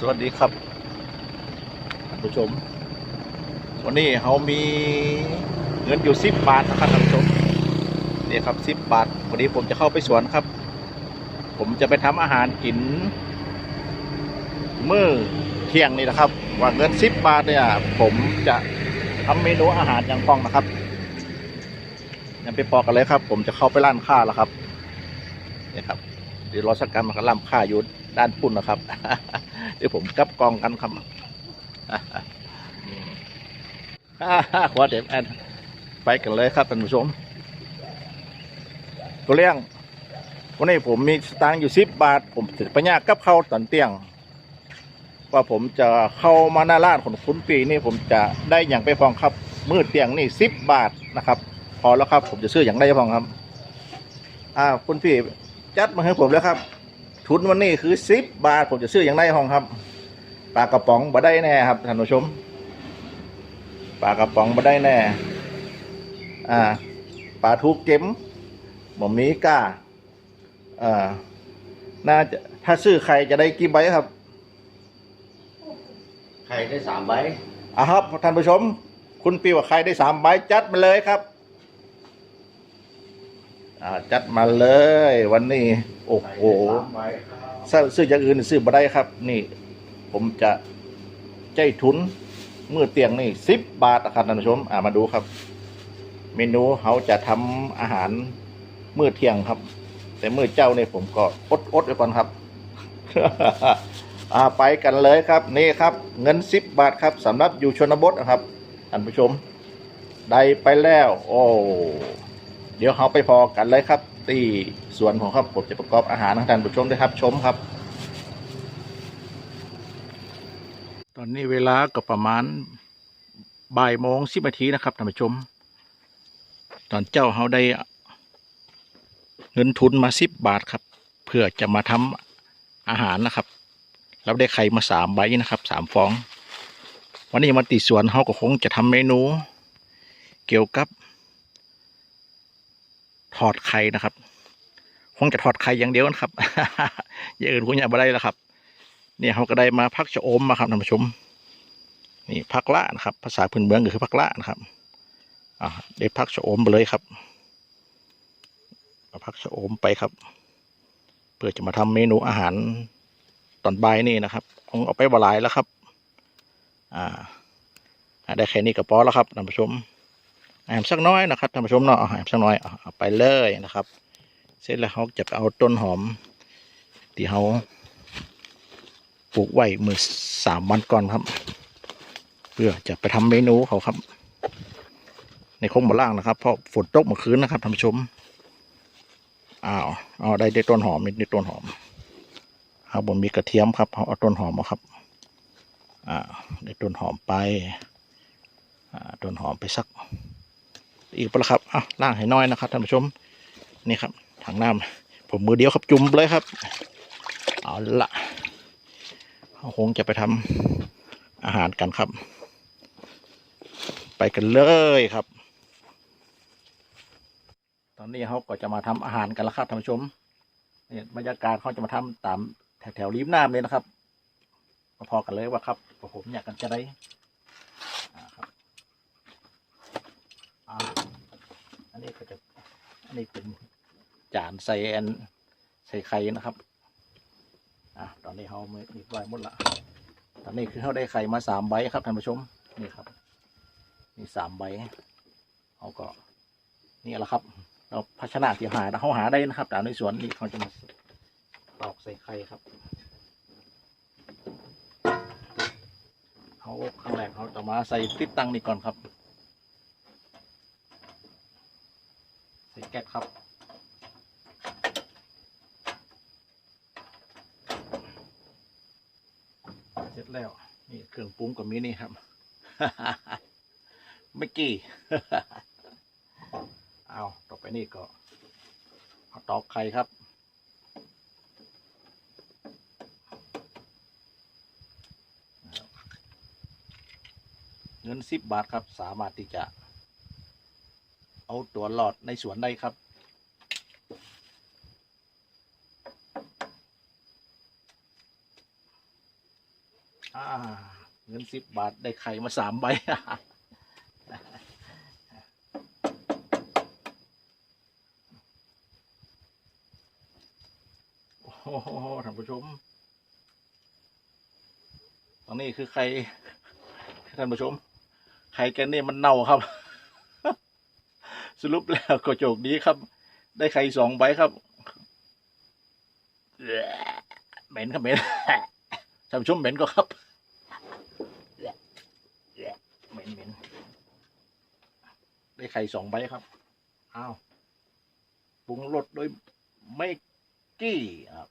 สวัสดีครับท่านผู้ชม วันนี้เรามีเงินอยู่สิบบาทนะครับท่านผู้ชมนี่ครับสิบบาทวันนี้ผมจะเข้าไปสวนครับ ผมจะไปทำอาหารกินมื้อเที่ยงนี่นะครับ ว่าเงินสิบบาทเนี่ยผมจะทำเมนูอาหารอย่างป้องนะครับยังไปปอกกันเลยครับ ผมจะเข้าไปร้านค้าแล้วครับนี่ครับเดี๋ยวรอสักกันมันก็ล่ำค่าอยู่ด้านปุ่นนะครับ เดี๋ยวผมกลับกองกันครับขวาเด็บแอนไปกันเลยครับท่านผู้ชมตัวเลี้ยงวันนี้ผมมีสตางค์อยู่สิบบาท ผมถือปัญญากับเข้าวตอนเตียง ว่าผมจะเข้ามาหน้าร้านของคุณปีนี่ผมจะได้อย่างไปฟองครับ มือเตียงนี่สิบบาทนะครับ พอแล้วครับ ผมจะซื้ออย่างได้ฟองครับ อ่าคุณพี่จัดมาให้ผมแล้วครับ ทุนวันนี้คือสิบบาท ผมจะซื้ออย่างไรห้องครับปลากระป๋องมาได้แน่ครับท่านผู้ชมปลากระป๋องมาได้แน่ อ่าปลาทูเก็มหมอมีก้าอ่าน่าจะถ้าซื้อใครจะได้กี่ใบครับใครได้สามใบอะครับท่านผู้ชม คุณปีว่าใครได้สามใบจัดมาเลยครับ อ่าจัดมาเลยวันนี้ โอ้โหสามใบครับถ้าซื้ออย่างอื่นซื้อมาได้ครับ นี่ ผมจะใจทุนมือเตียงนี่สิบบาทนะครับท่านผู้ชม อ่ามาดูครับ เมนูเขาจะทำอาหารมื้อเที่ยงครับ แต่มื้อเจ้าเนี่ยผมก็อดอดไว้ก่อนครับอ่าไปกันเลยครับ นี่ครับ เงินสิบบาทครับสำหรับอยู่ชนบทนะครับท่านผู้ชม ได้ไปแล้ว โอ้ เดี๋ยวเราไปพอกันเลยครับที่สวนของครับผมจะประกอบอาหารให้ท่านผู้ชมได้ครับชมครับ ตอนนี้เวลาก็ประมาณบ่ายโมงสิบนาทีนะครับท่านผู้ชม ตอนเจ้าเขาได้เงินทุนมาสิบบาทครับ เพื่อจะมาทำอาหารนะครับเราได้ไข่มาสามใบนะครับสามฟอง วันนี้มาติสวนเขาก็คงจะทำเมนู เกี่ยวกับ ทอดไข่นะครับ คงจะทอดไข่อย่างเดียวนะครับอย่างอื่นคงยังไม่ได้แล้วครับ เนี่ยเขาก็ได้มาพักชะอมมาครับท่านผู้ชม นี่พักละนะครับ ภาษาพื้นเมืองก็คือพักละนะครับอ่าได้พักชะอมไปเลยครับพักชะอมไปครับ เพื่อจะมาทำเมนูอาหารตอนบ่ายนี่นะครับ คงเอาไปบลายแล้วครับ อ่าอ่าได้แค่นี้ก็พอแล้วครับท่านผู้ชม แหมสักน้อยนะครับท่านผู้ชมเนาะเอาแหมสักน้อยเอาไปเลยนะครับ เสร็จแล้วเขาจะเอาต้นหอมที่เขาปลูกไว้เมื่อสามวันก่อนครับ เพื่อจะไปทำเมนูเขาครับ ในคงบ่ล่างนะครับเพราะฝนตกเมื่อคืนนะครับท่านผู้ชมอ้าวเอาได้ได้ต้นหอมนี่ได้ต้นหอมเอาบนมีกระเทียมครับเอาเอาต้นหอมมาครับอ่าได้ต้นหอมไปอ่าต้นหอมไปสัก อีกปะครับอะล่างให้น้อยนะครับท่านผู้ชมนี่ครับถังน้ำผมมือเดียวครับจุ่มเลยครับเอาละเราคงจะไปทำอาหารกันครับ ไปกันเลยครับ ตอนนี้เขาก็จะมาทำอาหารกันแล้วครับท่านผู้ชมเนี่ยบรรยากาศเขาจะมาทำตามแถวแถวริมน้ำเลยนะครับพอกันเลยว่าครับผมอยากกันจะได้อ่าครับ อ่าอันนี้ก็จะอันนี้เป็นจานใส่แอนใส่ไข่นะครับอะตอนนี้เขาไม่มีไว้หมดละตอนนี้คือเขาได้ไข่มาสามใบครับท่านผู้ชมนี่ครับนี่สามใบเขาก็นี่แหละครับ เราภาชนะที่หาเขาหาได้นะครับแต่ในสวนนี่เขาจะมาตอกใส่ไข่ครับเขาข้างแรกเขาจะมาใส่ติดตั้งนี่ก่อนครับ ใส่ แก๊สครับ เสร็จแล้ว นี่เครื่องปรุงก็มีนี่ครับไม่กี่เอาต่อไปนี่ก็เอาตอกไข่ครับเงินสิบบาทครับ สามารถที่จะ เอาตัวหลอดในสวนได้ครับอาเงินสิบบาทได้ไข่มาสามใบโอ้โหท่านผู้ชมตรงนี้คือไข่ท่านผู้ชม ไข่แกนี่มันเน่าครับ สรุปแล้วก็โจกดีครับ ได้ไข่สองใบครับเหม็นครับเหม็นท่านผู้ชมเหม็นก็ครับเหม็นเหม็นได้ไข่สองใบครับอ้าวปรุงรสโดยไม่กี้ครับ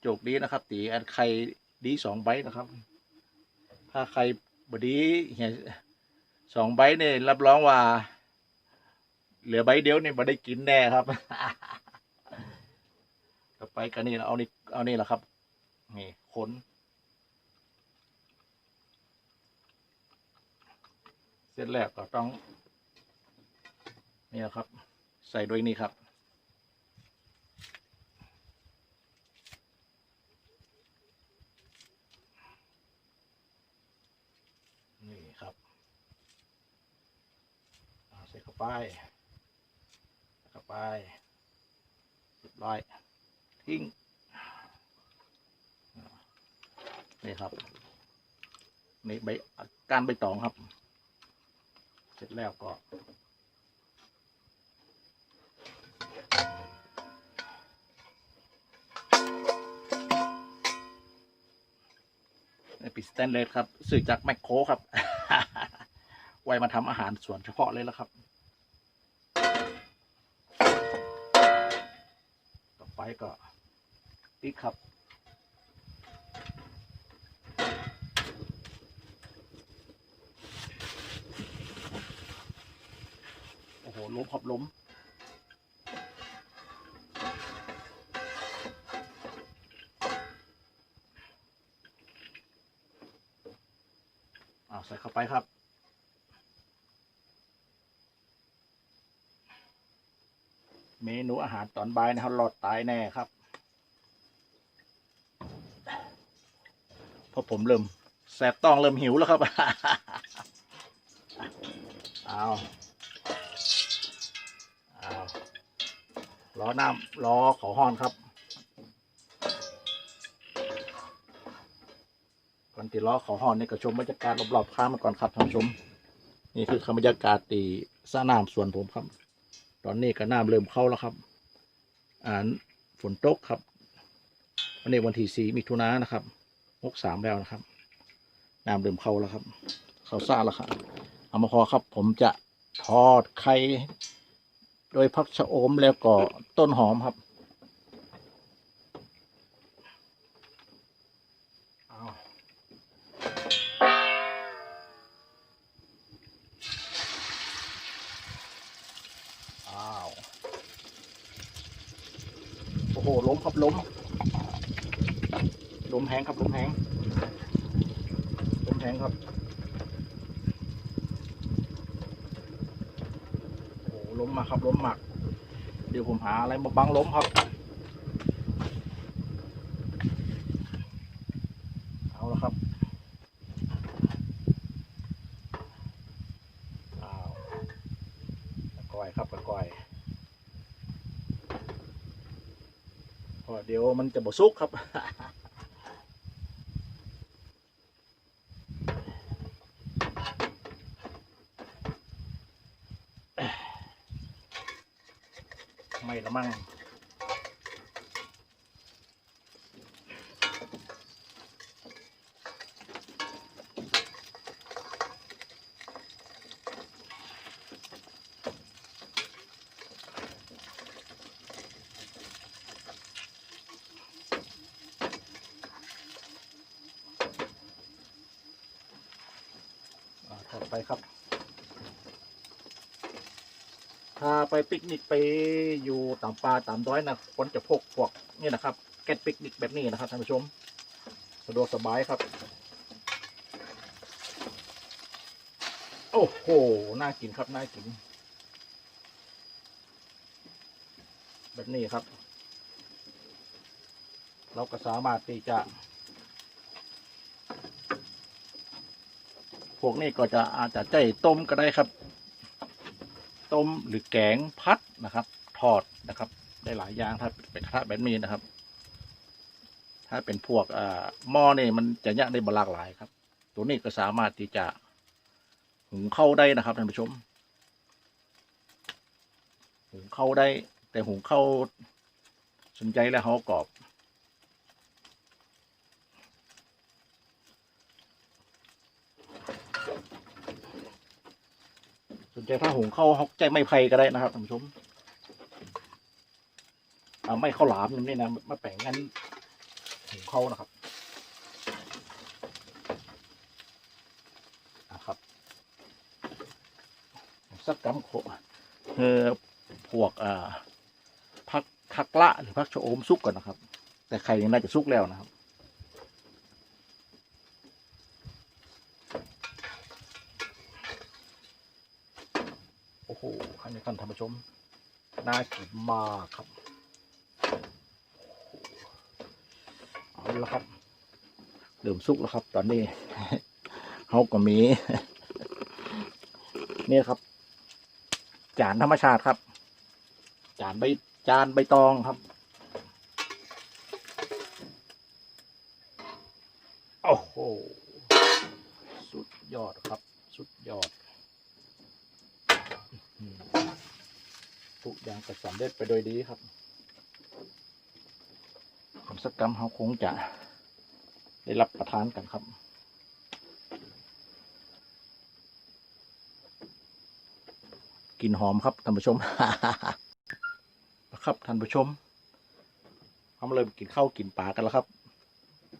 โจกดีนะครับ ตีอันไข่ดีสองใบนะครับ ถ้าไข่ บดีเหี่ยสองใบเนี่ยรับรองว่า เหลือใบเดียวเนี่ยมาได้กินแน่ครับต่อไปกันนี่เราเอานี่เอานี่แหละครับ นี่ขนเสร็จแล้วก็ต้องนี่ครับ ใส่ด้วยนี่ครับ นี่ครับอ่าไปใส่เข้าไปเรียบร้อยทิ้งนี่ครับนี่ใบการใบตองครับ เสร็จแล้วก็ปิดสแตนเลสครับซื้อจากแมคโครครับ ไว้มาทำอาหารส่วนเฉพาะเลยแล้วครับ อไปก็ติดครับโอ้โหล้มครับล้มเอาใส่เข้าไปครับ เมนูอาหารตอนบ่ายนะครับหลอดตายแน่ครับเพราะผมเริ่มแสบต้องเริ่มหิวแล้วครับเอาเอาล้อน้ำล้อขาห้อนครับก่อนที่ล้อขาห้อนนี่ก็ชมบรรยากาศรอบๆข้ามาก่อนครับท่านผู้ชม นี่คือบรรยากาศตีสะน้ำสวนผมครับ ตอนนี้ก็น้ำเริ่มเข้าแล้วครับอ่าฝนตกครับวันนี้วันที่สี่มิถุนายนนะครับหกสามแล้วนะครับน้ำเริ่มเข้าแล้วครับ เข้าซ่าแล้วครับเอามาพอครับ ผมจะทอดไข่โดยพักชะอมแล้วก็ต้นหอมครับาวโอ้โหล้มครับล้มล้มแหงครับล้มแหงล้มแหงครับโอ้โหล้มมาครับล้มหมักเดี๋ยวผมหาอะไรมาบังล้มครับ เอาละครับ อ้าวกระก้อยครับกระก้อยเพราะเดี๋ยว มันจะบสุกครับ ไม่ละมั่ง ไปครับถ้าไปปิกนิกไปอยู่ตามป่าตามดอยนะคนจะพกพวกนี่นะครับแกนปิกนิกแบบนี้นะครับท่านผู้ชมสะดวกสบายครับ โอ้โหน่ากินครับน่ากิน แบบนี้ครับ เราก็สามารถที่จะ วกนี้ก็จะอาจจะใจต้มก็ได้ครับ ต้มหรือแกงพัดนะครับ ทอดนะครับ ได้หลายอย่างถ้าเป็นกระทะแบบนี้นะครับ ถ้าเป็นพวกอ่าหม้อนี่มันจะยากได้บหลากหลายครับ ตัวนี้ก็สามารถที่จะหุงเข้าได้นะครับท่านผู้ชม หุงเข้าได้ แต่หุงเข้าสนใจแล้วเขากรอบ นใจถ้าหุงเข้าวเขาใจไม่ไผ่ก็ได้นะครับท่านผู้ชมอ่าไม่ข้าวหลามนี่นะมาแป่งงั้นหุงเข้าวนะครับนะครับสักกำโคเออพวกอ่าพักคักละหรือพักชะโอมสุกก่อนนะครับ แต่ไข่ยังน่าจะสุกแล้วนะครับ โอ้โหท่า นนี้ท่านท่านผู้ชมน่ากินมากครับเอาละครับเริ่มสุกแล้วครับ ตอนนี้เขาก็มี นี่ครับ จานธรรมชาติครับ จานใบจานใบตองครับ โอ้โห สุดยอดครับ สุดยอด อืม ทุกอย่างจะสำเร็จไปโดยดีครับผลสกรรมเขาคงจะได้รับประทานกันครับกลิ่นหอมครับท่านผู้ชมนะครับท่านผู้ชมเขามาเริ่มกินข้าวกินปลากันแล้วครับ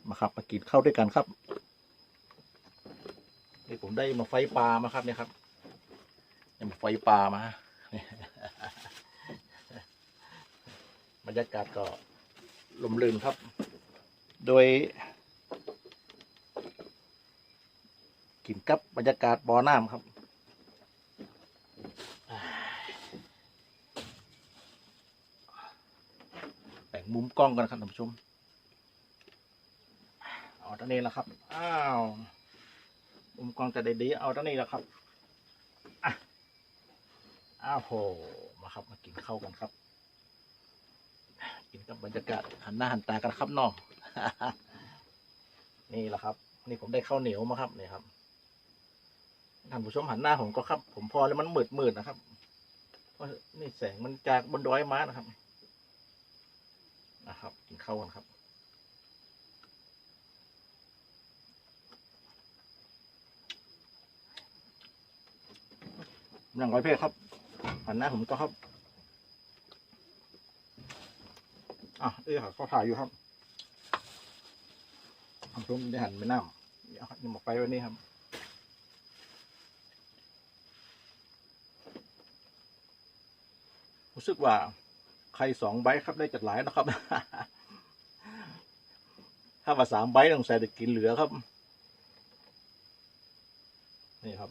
มาครับ มากินข้าวด้วยกันครับนี่ผมได้มาไฟปลามาครับเนี่ยครับยังไฟปลามา บ รรยากาศก็ลมลื่นครับ โดย กินกับบรรยากาศบ่อน้ำครับแบ่งมุมกล้องกันครับท่านผู้ชมเอาตอนนี้แหละครับ อ้าวมุมกล้องจะได้ดี เอาตอนนี้แหละครับอ้าวโหมาครับมากินข้าวกันครับ กินกับบรรยากาศหันหน้าหันตากันครับน้องนี่แหละครับ นี่ผมได้ข้าวเหนียวมาครับนี่ครับท่านผู้ชมหันหน้าผมก็ครับ ผมพอแล้วมันมืดมืดนะครับเพราะนี่แสงมันจากบนดอยม้านะครับ นะครับ กินข้าวกันครับหนังร้อยเพศครับหันหน้าผมก็ครับ อะเอ้ยเขาถ่ายอยู่ครับผมชมได้หันไปหน้าเดี๋ยวนี่หมกไปวันนี้ครับรู้สึกว่าใครสองใบครับได้จัดหลายนะครับ ถ้าว่าสามใบต้องใส่แต่กินเหลือครับ นี่ครับ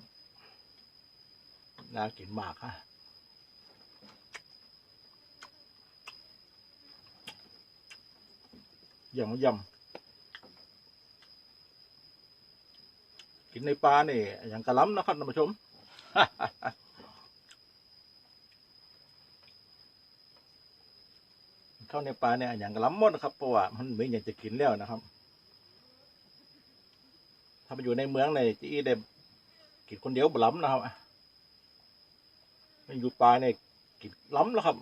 น่ากินมากฮะ ยำยำกินในปลาเนี่ยอย่างกระล้ำนะครับท่านผู้ชมเข้าในปลาเนี่ยอย่างกระล้ำหมดนะครับเพราะว่ามันไม่อยากจะกินแล้วนะครับ ถ้าไปอยู่ในเมืองในจีได้กินคนเดียวบล้ำนะครับไม่อยู่ปลาเนี่ยกินล้ำแล้วครับ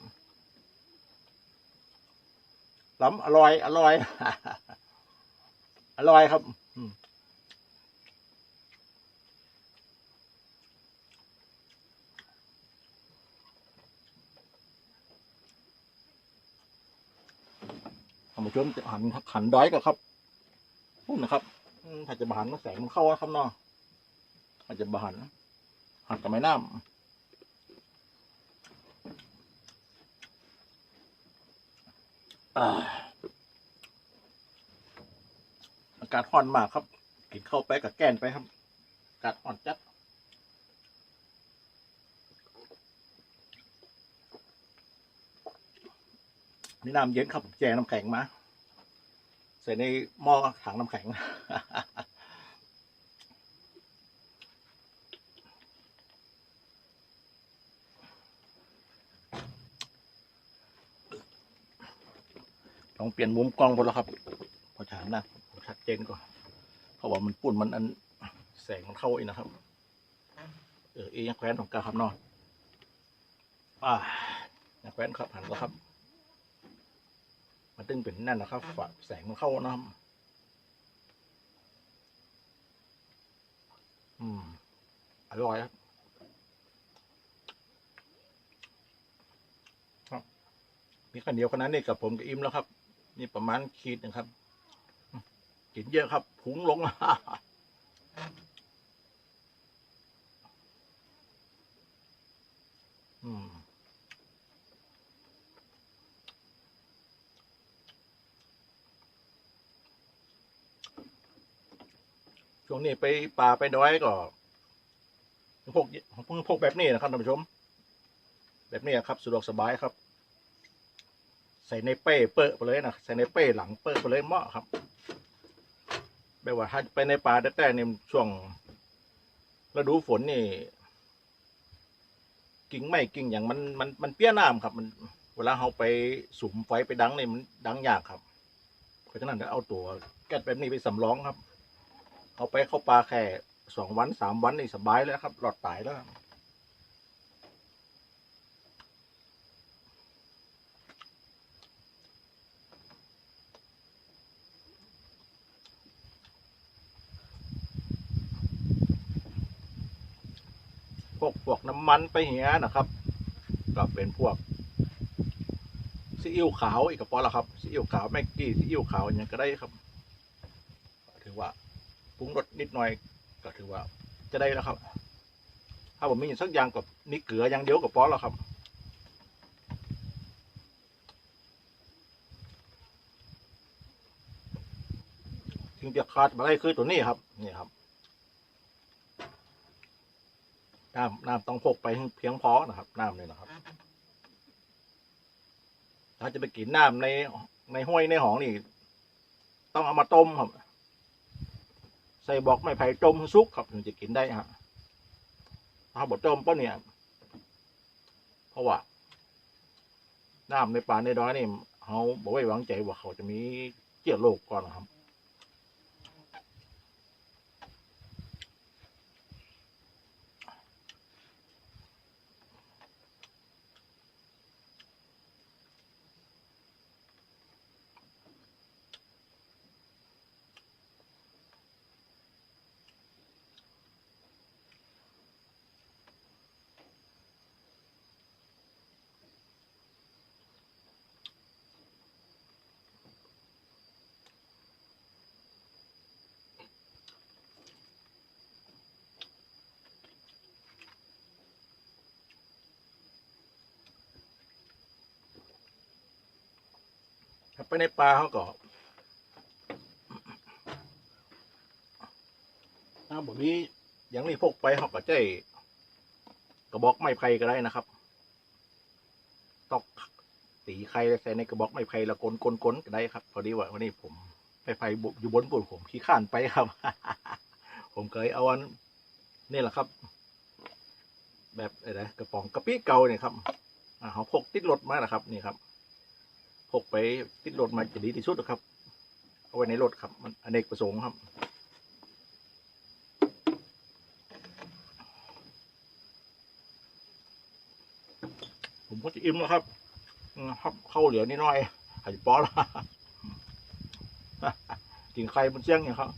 ล้ำอร่อย อร่อย อร่อยครับอืมท่าชมหันหันด้อยกับครับพูดนนะครับอืมถ้าจะบหันแสงมันเข้าครับเนาะอาจจะบหันหันกับไม้น้ำ อากาศร้อนมากครับ กินเข้าวไปกับแกนไปครับ อากาศร้อนจัดนี่น้ำเย็นครับ แจงน้ำแข็งมา ใส่ในหม้อถังน้ำแข็ง ลองเปลี่ยนมุมกล้องไปแล้วครับ พอฉานนะชัดเจนกว่าเพราะว่ามันปุ่นมันอันแสงมันเข้าอีกนะครับ เออเอียังแคว้นของกาครับนอนอ่ายังแคว้นครับหันแล้วครับ มันตึงเป็นนั่นนะครับฝาแสงมันเข้านะครับอืมอร่อยครับมีขันเดียวขนาดนี้กับผมก็อิ่มแล้วครับ นี่ประมาณขีดนึ่งครับ กินเยอะครับพุงลงอืมช่วงนี้ไปป่าไปดอยก็พวกพวกแบบนี้นะครับท่านผู้ชม แบบนี้ครับสะดวกสบายครับ ใส่ในเป้เปิดไปเลยนะใส่ในเป้หลังเปิดไปเลยเหมาะครับแบบว่าถ้าไปในป่าแต่ๆในช่วงฤดูฝนนี่ กิ่งไม้กิ่งอย่างมันมันมันเปี้ยน้ำครับ มัน เวลาเราไปสุมไฟไปดังเนี่ยมันดังยากครับเพราะฉะนั้นเดี๋ยวเอาตัวแก๊สแบบนี้ไปสำรองครับ เอาไปเข้าปลาแค่สองวันสามวันนี่สบายแล้วครับหลอดตายแล้วครับ พวกพวกน้ำมันไปเหียนะครับ ก็เป็นพวกซีอิ๊วขาวอีกกระป๋อละครับซีอิ๊วขาวแม็กกี้ซีอิ๊วขาวอย่างก็ได้ครับ ถือว่าปรุงรสนิดหน่อยก็ถือว่าจะได้แล้วครับ ถ้าผมมีอย่างสักอย่างกับนี่เกลืออย่างเดียวกับพอแล้วครับ ถึงจะขาดมาได้คือตัวนี้ครับ นี่ครับ น้ำน้ำต้องพกไปเพียงพอนะครับ น้ำเลยนะครับ ถ้าจะไปกินน้ำในในห้วยในหองนี่ ต้องเอามาต้มครับ ใส่บอกไม่ไผ่ต้มให้สุกครับถึงจะกินได้ฮะถ้าบดต้มป้ะเนี่ย เพราะว่าน้ำในป่าในดอยนี่เขาบอกไว้วางใจว่าเขาจะมีเชื้อโรคก่อนนะครับ ไปในป่าเขาก็ถ้าบ่มีอย่างนี้พกไปเขาก็ใจกระบอกไม้ไผ่ก็ได้นะครับตอกตีไข่ใส่ในกระบอกไม้ไผ่ล้วกลนกลนกลนก็ได้ครับพอดีว่าวันนี้ผมไม้ไผ่อยู่บนปุ่นผมขี้ข้านไปครับ ผมเคยเอาอันนี่แหละครับ แบบอะไรกระป๋องกระปี้เก่าเนี่ยครับอ่าเขาพกติดรถมานะครับนี่ครับ พกไปติดรถมาจะดีที่สุดครับ เอาไว้ในรถครับ มันอเนกประสงค์ครับผมก็จะอิ่มแล้วครับครับเข้าเหลือนิดหน่อยหายป้อละกินไข่บนเชียงเนี่ยครับ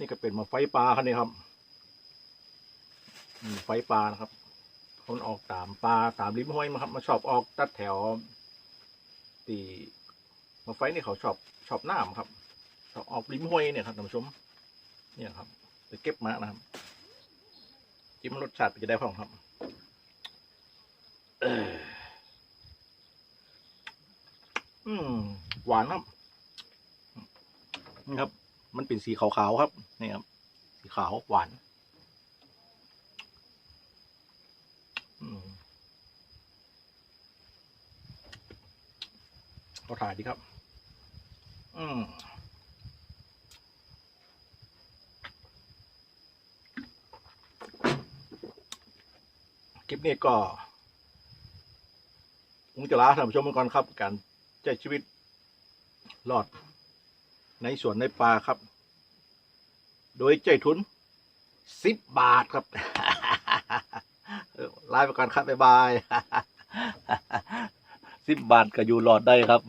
นี่ก็เป็นมาไฟปลาครับนี่ครับไฟปลานะครับคนออกตามปลาตามริมห้วยมาครับมาชอบออกตัดแถว ตีมาไฟนี่เขาชอบชอบน้ำครับชอบออกริมห้วยเนี่ยครับท่านผู้ชม เนี่ยครับไปเก็บมานะครับจิ้มรสชาติจะได้พร้อมครับอออืมหวานครับนี่ครับ มันเป็นสีขาวๆครับนี่ครับ สีขาวหวานอืมก็ถ่ายดีครับ อืมคลิปนี้ก็ผมจะลาท่านผู้ชมก่อนครับ การใช้ชีวิตรอด ในสวนในป่าครับ โดยใจทุนสิบบาทครับเออลาไปก่อนครับบ๊ายบายสิบบาทก็อยู่รอดได้ครับ